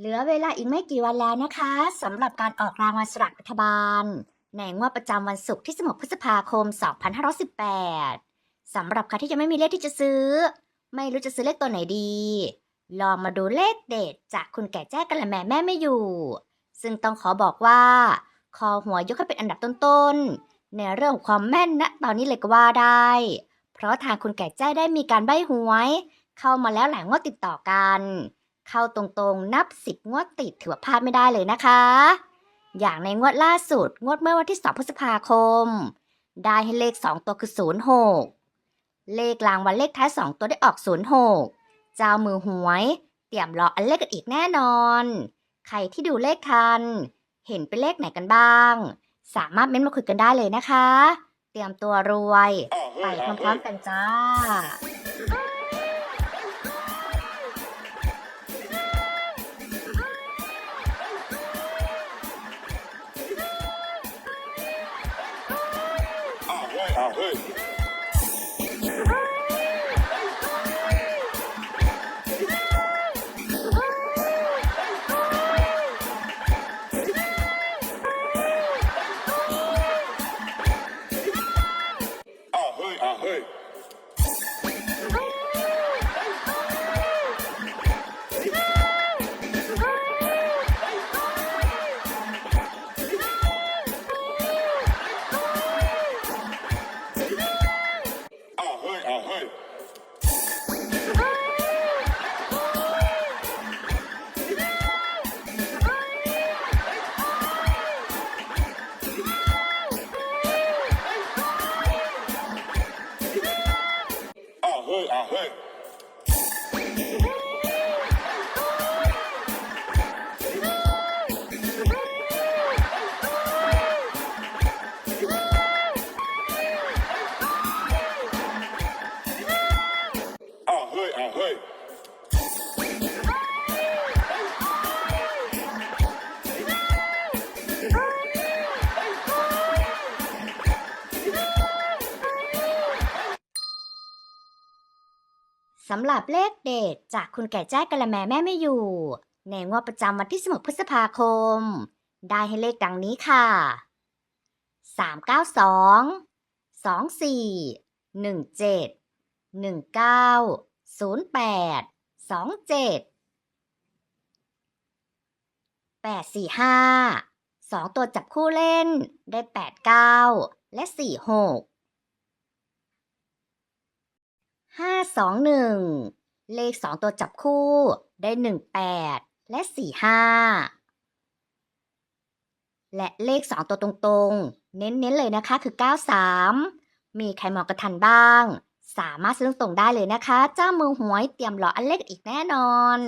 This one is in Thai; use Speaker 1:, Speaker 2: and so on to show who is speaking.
Speaker 1: เหลือเวลาอีกไม่กี่วันแล้วนะคะสำหรับการออกรางวัลสลากรัฐบาล ในงวดประจำวันศุกร์ที่ 16 พฤษภาคม 2518สำหรับใครที่ยังไม่มีเลขที่จะซื้อ ไม่รู้จะซื้อเลขตัวไหนดี ลองมาดูเลขเด็ดจากคุณแก่แจ้กันละแม่แม่ไม่อยู่ ซึ่งต้องขอบอกว่า คอหัวยกให้เป็นอันดับต้นๆ ในเรื่องของความแม่นนะตอนนี้เลยก็ว่าได้ เพราะทางคุณแก่แจ้ได้มีการใบ้หวย เข้ามาแล้วหลายงวดติดต่อกัน เข้าตรงๆ นับสิบงวดติดถือว่าพลาดไม่ได้เลยนะคะ อย่างในงวดล่าสุด งวดเมื่อวันที่ 2 พฤษภาคม ได้ให้เลข 2 ตัวคือ 06 เลขรางวัลเลขท้าย 2 ตัวได้ออก 06 เจ้ามือหวย เตรียมรออันเลขกันอีกแน่นอน ใครที่ดูเลขทัน เห็นเป็นเลขไหนกันบ้าง สามารถเม้นต์มาคุยกันได้เลยนะคะ เตรียมตัวรวย ไปพร้อมๆกันจ้า
Speaker 2: อ้าว อ้าว
Speaker 1: สำหรับเลขเด็ดจากคุณแก่แจ้กะละแมแม่ไม่อยู่ ในงวดประจำวันที่16พฤษภาคม ได้ให้เลขดังนี้ค่ะ 392 24 17 19 08 27 845 2 ตัวจับคู่เล่นได้ 89 และ 46 ห้าสองหนึ่งเลขสองตัวจับคู่ได้หนึ่งแปดและสี่ห้าและเลขสองตัวตรงๆ เน้นๆเลยนะคะคือเก้าสามมีใครมองกระทันบ้าง สามารถซื้อตรงได้เลยนะคะ เจ้ามือหวยเตรียมหล่ออันเล็กอีกแน่นอน